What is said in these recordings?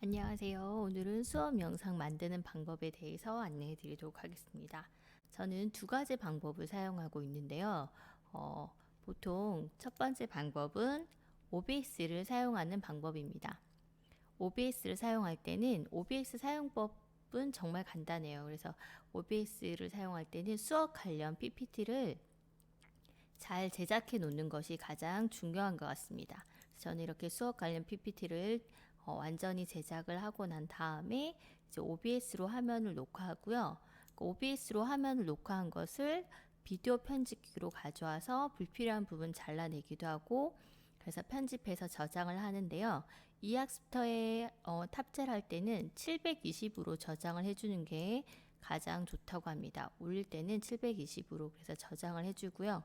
안녕하세요. 오늘은 수업 영상 만드는 방법에 대해서 안내해 드리도록 하겠습니다. 저는 두 가지 방법을 사용하고 있는데요. 어, 보통 첫 번째 방법은 OBS를 사용하는 방법입니다. OBS를 사용할 때는 OBS 사용법은 정말 간단해요. 그래서 OBS를 사용할 때는 수업 관련 PPT를 잘 제작해 놓는 것이 가장 중요한 것 같습니다. 저는 이렇게 수업 관련 PPT를 어, 완전히 제작을 하고 난 다음에 이제 OBS로 화면을 녹화하고요. 그 OBS로 화면을 녹화한 것을 비디오 편집기로 가져와서 불필요한 부분 잘라내기도 하고 그래서 편집해서 저장을 하는데요. 이 학습터에 어, 탑재를 할 때는 720으로 저장을 해주는 게 가장 좋다고 합니다. 올릴 때는 720으로 그래서 저장을 해주고요.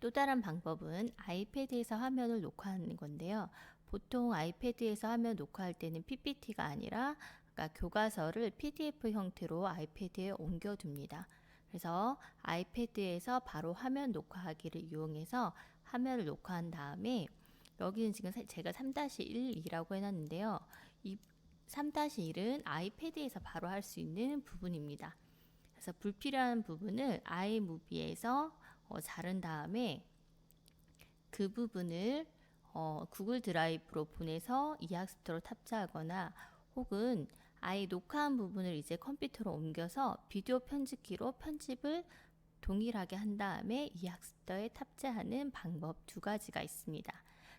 또 다른 방법은 아이패드에서 화면을 녹화하는 건데요. 보통 아이패드에서 화면 녹화할 때는 PPT가 아니라 그러니까 교과서를 PDF 형태로 아이패드에 옮겨둡니다. 그래서 아이패드에서 바로 화면 녹화하기를 이용해서 화면을 녹화한 다음에 여기는 지금 제가 3-1이라고 해놨는데요. 이 3-1은 아이패드에서 바로 할 수 있는 부분입니다. 그래서 불필요한 부분을 아이무비에서 어, 자른 다음에 그 부분을 어, 구글 드라이브로 보내서 이 학습터로 탑재하거나 혹은 아예 녹화한 부분을 이제 컴퓨터로 옮겨서 비디오 편집기로 편집을 동일하게 한 다음에 이 학습터에 탑재하는 방법 두 가지가 있습니다.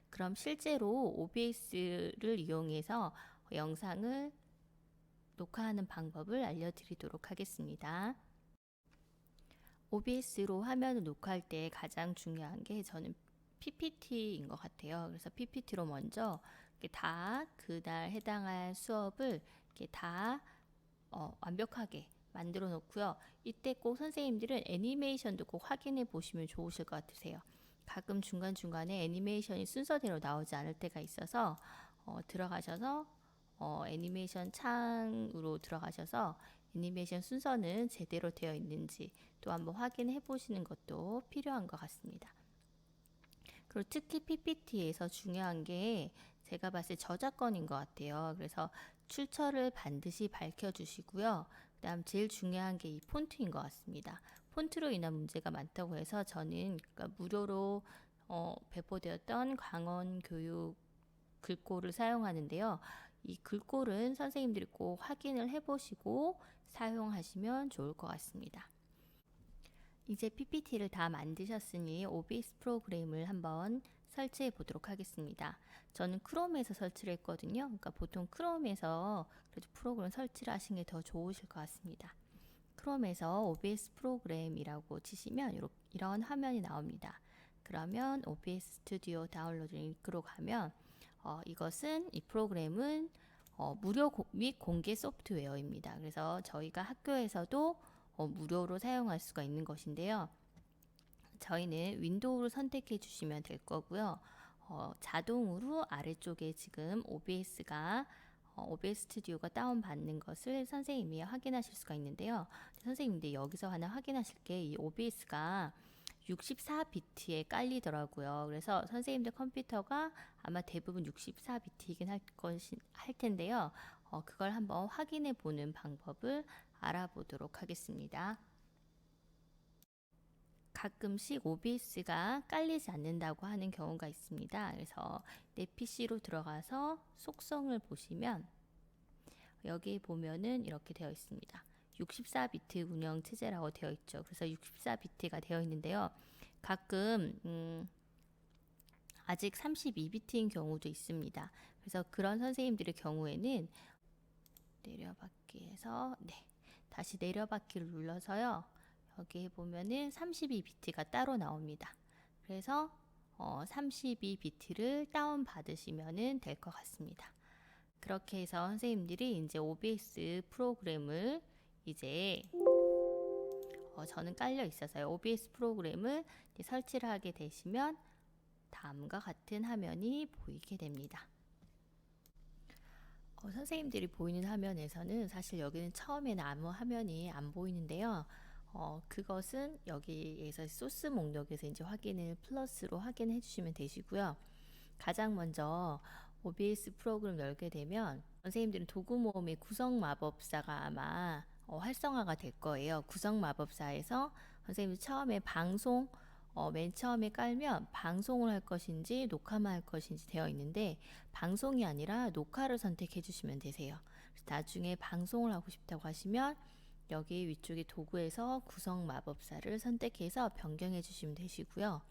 그럼 실제로 OBS를 이용해서 영상을 녹화하는 방법을 알려드리도록 하겠습니다. OBS로 화면을 녹화할 때 가장 중요한 게 저는 PPT인 것 같아요. 그래서 PPT로 먼저 다 그날 해당할 수업을 이렇게 다 어, 완벽하게 만들어 놓고요. 이때 꼭 선생님들은 애니메이션도 꼭 확인해 보시면 좋으실 것 같으세요. 가끔 중간중간에 애니메이션이 순서대로 나오지 않을 때가 있어서 어, 들어가셔서 어, 애니메이션 창으로 들어가셔서 애니메이션 순서는 제대로 되어 있는지 또 한번 확인해 보시는 것도 필요한 것 같습니다. 그리고 특히 PPT에서 중요한 게 제가 봤을 때 저작권인 것 같아요. 그래서 출처를 반드시 밝혀주시고요. 그 다음 제일 중요한 게 이 폰트인 것 같습니다. 폰트로 인한 문제가 많다고 해서 저는 그러니까 무료로 어, 배포되었던 강원 교육 글꼴을 사용하는데요. 이 글꼴은 선생님들이 꼭 확인을 해보시고 사용하시면 좋을 것 같습니다. 이제 PPT를 다 만드셨으니 OBS 프로그램을 한번 설치해 보도록 하겠습니다. 저는 크롬에서 설치를 했거든요. 그러니까 보통 크롬에서 그래도 프로그램 설치를 하시는 게더 좋으실 것 같습니다. 크롬에서 OBS 프로그램이라고 치시면 이런 화면이 나옵니다. 그러면 OBS 스튜디오 다운로드 링크로 가면 어, 이것은 이 프로그램은 어, 무료 고, 및 공개 소프트웨어입니다. 그래서 저희가 학교에서도 어, 무료로 사용할 수가 있는 것인데요. 저희는 윈도우를 선택해 주시면 될 거고요. 어, 자동으로 아래쪽에 지금 OBS가 어, OBS 스튜디오가 다운받는 것을 선생님이 확인하실 수가 있는데요. 선생님들 여기서 하나 확인하실 게 이 OBS가 64비트에 깔리더라고요. 그래서 선생님들 컴퓨터가 아마 대부분 64비트이긴 할, 것이, 할 텐데요. 어, 그걸 한번 확인해 보는 방법을 알아보도록 하겠습니다. 가끔씩 OBS가 깔리지 않는다고 하는 경우가 있습니다. 그래서 내 PC로 들어가서 속성을 보시면 여기 보면은 이렇게 되어 있습니다. 64비트 운영 체제라고 되어 있죠. 그래서 64비트가 되어 있는데요. 가끔 음, 아직 32비트인 경우도 있습니다. 그래서 그런 선생님들의 경우에는 내려받기에서 네 다시 내려받기를 눌러서요. 여기 보면은 32비트가 따로 나옵니다. 그래서 어, 32비트를 다운 받으시면 될 것 같습니다. 그렇게 해서 선생님들이 이제 OBS 프로그램을 이제 어, 저는 깔려 있어서요. OBS 프로그램을 설치를 하게 되시면 다음과 같은 화면이 보이게 됩니다. 어, 선생님들이 보이는 화면에서는 사실 여기는 처음에는 아무 화면이 안 보이는데요. 어, 그것은 여기에서 소스 목록에서 이제 확인을 플러스로 확인해 주시면 되시고요. 가장 먼저 OBS 프로그램 열게 되면 선생님들은 도구 모음의 구성 마법사가 아마 어, 활성화가 될 거예요. 구성 마법사에서 선생님이 처음에 방송 어, 맨 처음에 깔면 방송을 할 것인지 녹화만 할 것인지 되어 있는데 방송이 아니라 녹화를 선택해 주시면 되세요. 나중에 방송을 하고 싶다고 하시면 여기 위쪽에 도구에서 구성 마법사를 선택해서 변경해 주시면 되시고요.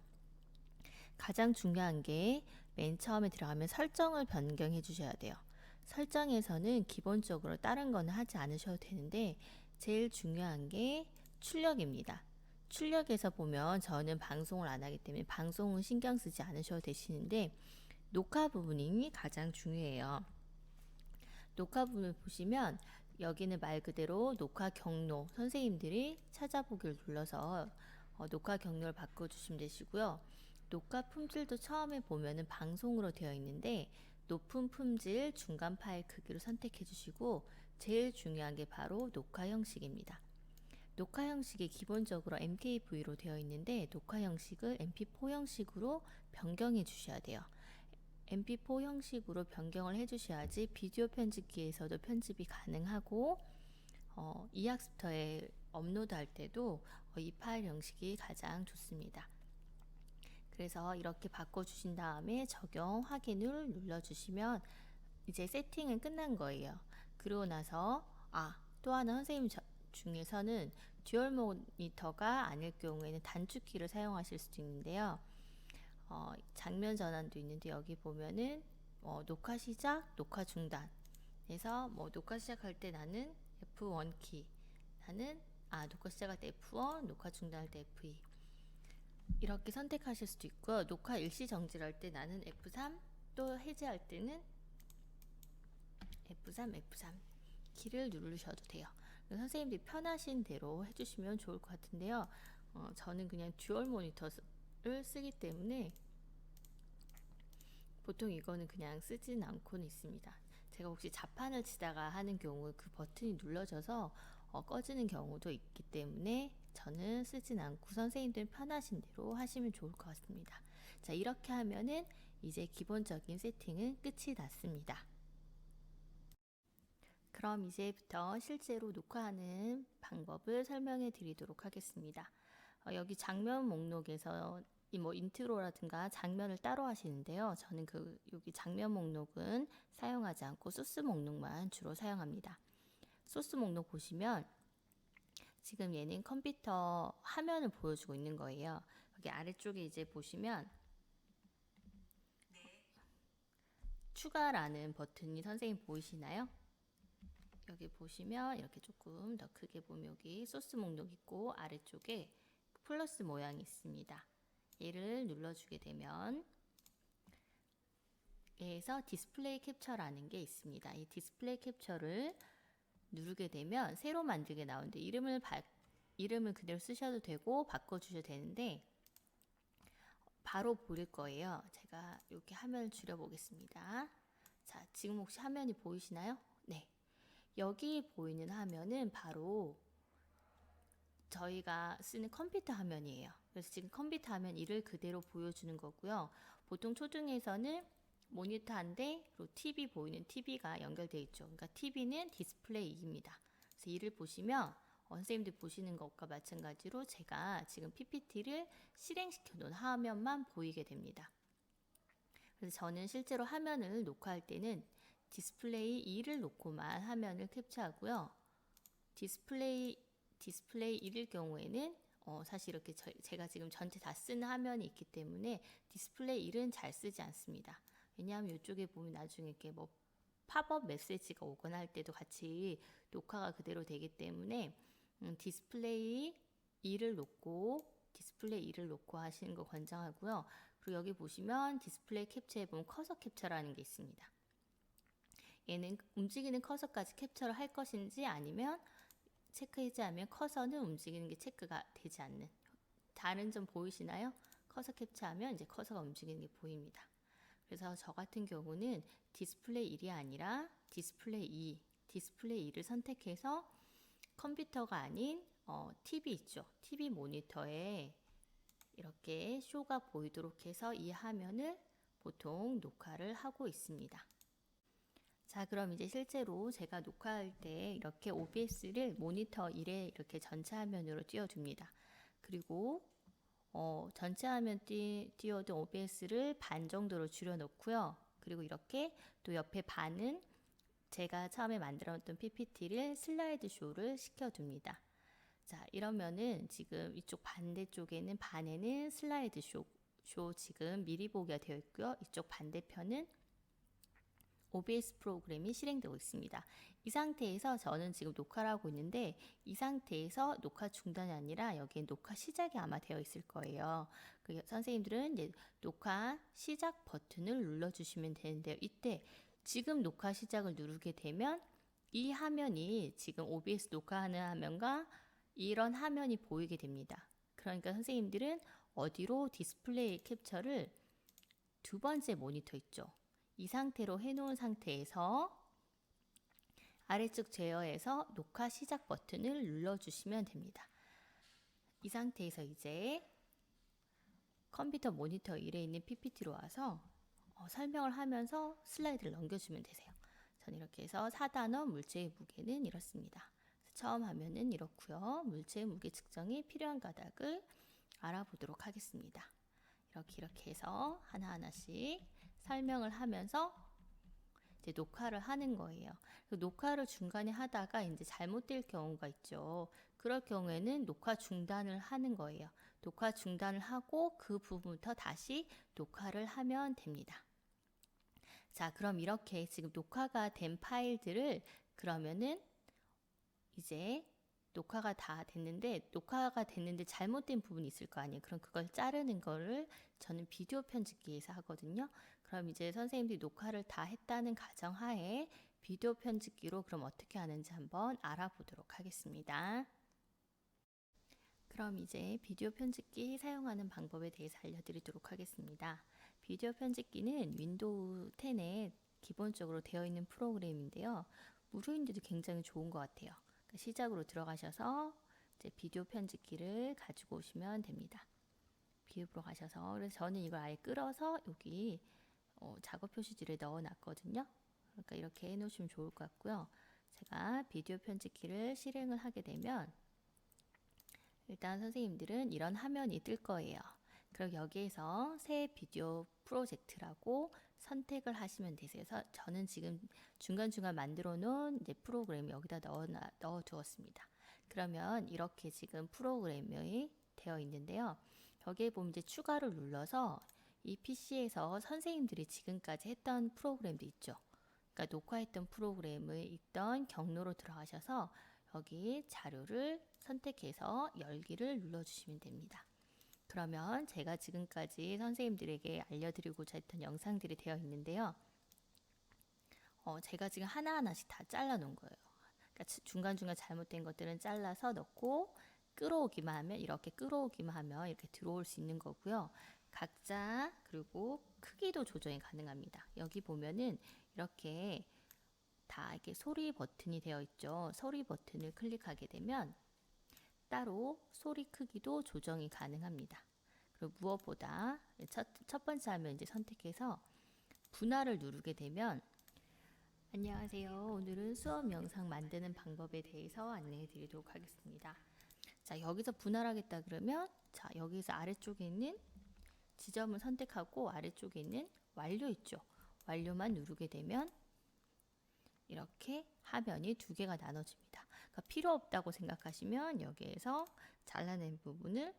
가장 중요한 게 맨 처음에 들어가면 설정을 변경해 주셔야 돼요. 설정에서는 기본적으로 다른 거는 하지 않으셔도 되는데 제일 중요한 게 출력입니다. 출력에서 보면 저는 방송을 안 하기 때문에 방송은 신경 쓰지 않으셔도 되시는데 녹화 부분이 가장 중요해요. 녹화 부분을 보시면 여기는 말 그대로 녹화 경로 선생님들이 찾아보기를 눌러서 어, 녹화 경로를 바꿔주시면 되시고요. 녹화 품질도 처음에 보면은 방송으로 되어 있는데 높은 품질 중간 파일 크기로 선택해 주시고 제일 중요한 게 바로 녹화 형식입니다. 녹화 형식이 기본적으로 MKV로 되어 있는데 녹화 형식을 MP4 형식으로 변경해 주셔야 돼요. MP4 형식으로 변경을 해 주셔야지 비디오 편집기에서도 편집이 가능하고 어, 이 학습터에 업로드 할 때도 어, 이 파일 형식이 가장 좋습니다. 그래서 이렇게 바꿔주신 다음에 적용 확인을 눌러주시면 이제 세팅은 끝난 거예요. 그러고 나서 아 또 하나 선생님 저- 중에서는 듀얼 모니터가 아닐 경우에는 단축키를 사용하실 수도 있는데요. 어, 장면 전환도 있는데 여기 보면은 어, 녹화 시작, 녹화 중단. 그래서 뭐 녹화 시작할 때 나는 F1 키, 나는 아 녹화 시작할 때 F1, 녹화 중단할 때 F2. 이렇게 선택하실 수도 있고요. 녹화 일시 정지를 할 때 나는 F3, 또 해제할 때는 F3, F3 키를 누르셔도 돼요. 선생님들이 편하신 대로 해주시면 좋을 것 같은데요. 어, 저는 그냥 듀얼 모니터를 쓰기 때문에 보통 이거는 그냥 쓰진 않고는 있습니다. 제가 혹시 자판을 치다가 하는 경우 그 버튼이 눌러져서 어, 꺼지는 경우도 있기 때문에 저는 쓰진 않고 선생님들 편하신 대로 하시면 좋을 것 같습니다. 자, 이렇게 하면은 이제 기본적인 세팅은 끝이 났습니다. 그럼 이제부터 실제로 녹화하는 방법을 설명해 드리도록 하겠습니다. 어, 여기 장면 목록에서 이뭐 인트로라든가 장면을 따로 하시는데요. 저는 그 여기 장면 목록은 사용하지 않고 소스 목록만 주로 사용합니다. 소스 목록 보시면 지금 얘는 컴퓨터 화면을 보여주고 있는 거예요. 여기 아래쪽에 이제 보시면 추가라는 버튼이 선생님 보이시나요? 여기 보시면 이렇게 조금 더 크게 보면 여기 소스 목록 있고 아래쪽에 플러스 모양이 있습니다. 얘를 눌러주게 되면 얘에서 디스플레이 캡처라는 게 있습니다. 이 디스플레이 캡처를 누르게 되면 새로 만들게 나오는데 이름을 바, 이름을 그대로 쓰셔도 되고 바꿔주셔도 되는데 바로 보일 거예요. 제가 이렇게 화면을 줄여보겠습니다. 자, 지금 혹시 화면이 보이시나요? 네. 여기 보이는 화면은 바로 저희가 쓰는 컴퓨터 화면이에요. 그래서 지금 컴퓨터 화면 이를 그대로 보여주는 거고요. 보통 초등에서는 모니터인데 그리고 TV 보이는 TV가 연결되어 있죠. 그러니까 TV는 디스플레이 2입니다. 그래서 이를 보시면 어, 선생님들 보시는 것과 마찬가지로 제가 지금 PPT를 실행시켜 놓은 화면만 보이게 됩니다. 그래서 저는 실제로 화면을 녹화할 때는 디스플레이 2를 놓고만 화면을 캡처하고요. 디스플레이 디스플레이 1일 경우에는 어, 사실 이렇게 저, 제가 지금 전체 다 쓰는 화면이 있기 때문에 디스플레이 1은 잘 쓰지 않습니다. 왜냐하면 이쪽에 보면 나중에 이렇게 뭐 팝업 메시지가 오거나 할 때도 같이 녹화가 그대로 되기 때문에 음, 디스플레이 2를 놓고 디스플레이 2를 놓고 하시는 거 권장하고요. 그리고 여기 보시면 디스플레이 캡처에 보면 커서 캡처라는 게 있습니다. 얘는 움직이는 커서까지 캡처를 할 것인지 아니면 체크 해제하면 커서는 움직이는 게 체크가 되지 않는 다른 점 보이시나요? 커서 캡처하면 이제 커서가 움직이는 게 보입니다. 그래서 저 같은 경우는 디스플레이 1이 아니라 디스플레이 2, 디스플레이 2를 선택해서 컴퓨터가 아닌 어, TV 있죠. TV 모니터에 이렇게 쇼가 보이도록 해서 이 화면을 보통 녹화를 하고 있습니다. 자, 그럼 이제 실제로 제가 녹화할 때 이렇게 OBS를 모니터 1에 이렇게 전체 화면으로 띄워줍니다. 그리고 어, 전체 화면 띄, 띄워둔 OBS를 반 정도로 줄여놓고요. 그리고 이렇게 또 옆에 반은 제가 처음에 만들었던 PPT를 슬라이드 쇼를 시켜둡니다. 자, 이러면은 지금 이쪽 반대쪽에는 반에는 슬라이드 쇼, 쇼 지금 미리 보기가 되어 있고요. 이쪽 반대편은 OBS 프로그램이 실행되고 있습니다. 이 상태에서 저는 지금 녹화를 하고 있는데 이 상태에서 녹화 중단이 아니라 여기에 녹화 시작이 아마 되어 있을 거예요. 그 선생님들은 이제 녹화 시작 버튼을 눌러주시면 되는데요. 이때 지금 녹화 시작을 누르게 되면 이 화면이 지금 OBS 녹화하는 화면과 이런 화면이 보이게 됩니다. 그러니까 선생님들은 어디로 디스플레이 캡처를 두 번째 모니터 있죠. 이 상태로 해놓은 상태에서 아래쪽 제어에서 녹화 시작 버튼을 눌러주시면 됩니다. 이 상태에서 이제 컴퓨터 모니터 1에 있는 PPT로 와서 어, 설명을 하면서 슬라이드를 넘겨주면 되세요. 전 이렇게 해서 4단원 물체의 무게는 이렇습니다. 처음 화면은 이렇고요. 물체의 무게 측정이 필요한 가닥을 알아보도록 하겠습니다. 이렇게 이렇게 해서 하나하나씩 설명을 하면서 이제 녹화를 하는 거예요. 녹화를 중간에 하다가 이제 잘못될 경우가 있죠. 그럴 경우에는 녹화 중단을 하는 거예요. 녹화 중단을 하고 그 부분부터 다시 녹화를 하면 됩니다. 자, 그럼 이렇게 지금 녹화가 된 파일들을 그러면은 이제 녹화가 다 됐는데 녹화가 됐는데 잘못된 부분이 있을 거 아니에요. 그럼 그걸 자르는 거를 저는 비디오 편집기에서 하거든요. 그럼 이제 선생님들이 녹화를 다 했다는 가정하에 비디오 편집기로 그럼 어떻게 하는지 한번 알아보도록 하겠습니다. 그럼 이제 비디오 편집기 사용하는 방법에 대해서 알려드리도록 하겠습니다. 비디오 편집기는 윈도우 10에 기본적으로 되어 있는 프로그램인데요. 무료인데도 굉장히 좋은 것 같아요. 그러니까 시작으로 들어가셔서 이제 비디오 편집기를 가지고 오시면 됩니다. 비읍으로 가셔서 그래서 저는 이걸 아예 끌어서 여기 어, 작업 표시지를 넣어 놨거든요. 그러니까 이렇게 해 놓으시면 좋을 것 같고요. 제가 비디오 편집기를 실행을 하게 되면 일단 선생님들은 이런 화면이 뜰 거예요. 그럼 여기에서 새 비디오 프로젝트라고 선택을 하시면 되세요. 저는 지금 중간중간 만들어 놓은 이제 프로그램 여기다 넣어 두었습니다. 그러면 이렇게 지금 프로그램이 되어 있는데요. 여기에 보면 이제 추가를 눌러서 이 PC에서 선생님들이 지금까지 했던 프로그램도 있죠. 그러니까 녹화했던 프로그램을 있던 경로로 들어가셔서 여기 자료를 선택해서 열기를 눌러주시면 됩니다. 그러면 제가 지금까지 선생님들에게 알려드리고자 했던 영상들이 되어 있는데요. 어, 제가 지금 하나하나씩 다 잘라 놓은 거예요. 그러니까 중간중간 잘못된 것들은 잘라서 넣고 끌어오기만 하면 이렇게 끌어오기만 하면 이렇게 들어올 수 있는 거고요. 각자 그리고 크기도 조정이 가능합니다. 여기 보면은 이렇게 다 이렇게 소리 버튼이 되어 있죠. 소리 버튼을 클릭하게 되면 따로 소리 크기도 조정이 가능합니다. 그리고 무엇보다 첫, 첫 번째 화면 이제 선택해서 분할을 누르게 되면 안녕하세요. 오늘은 수업 영상 만드는 방법에 대해서 안내해 드리도록 하겠습니다. 자, 여기서 분할하겠다 그러면 자, 여기서 아래쪽에 있는 지점을 선택하고 아래쪽에 있는 완료 있죠. 완료만 누르게 되면 이렇게 화면이 두 개가 나눠집니다. 그러니까 필요 없다고 생각하시면 여기에서 잘라낸 부분을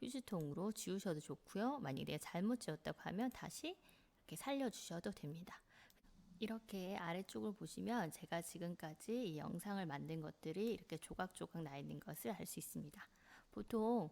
휴지통으로 지우셔도 좋고요. 만약 내가 잘못 지웠다고 하면 다시 이렇게 살려주셔도 됩니다. 이렇게 아래쪽을 보시면 제가 지금까지 이 영상을 만든 것들이 이렇게 조각조각 나 있는 것을 알 수 있습니다. 보통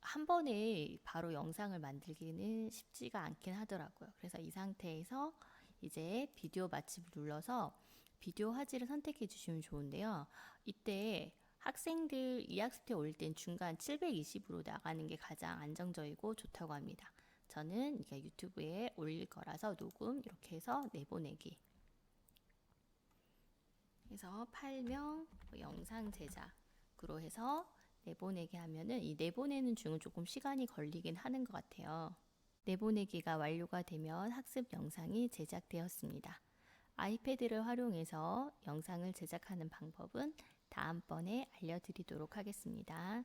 한 번에 바로 영상을 만들기는 쉽지가 않긴 하더라고요. 그래서 이 상태에서 이제 비디오 마침을 눌러서 비디오 화질을 선택해 주시면 좋은데요. 이때 학생들 2학습 때올땐 중간 720으로 나가는 게 가장 안정적이고 좋다고 합니다. 저는 이게 유튜브에 올릴 거라서 녹음 이렇게 해서 내보내기. 그래서 파일명 뭐 영상 제작으로 해서 내보내기 하면은 이 내보내는 중은 조금 시간이 걸리긴 하는 것 같아요. 내보내기가 완료가 되면 학습 영상이 제작되었습니다. 아이패드를 활용해서 영상을 제작하는 방법은 다음번에 알려드리도록 하겠습니다.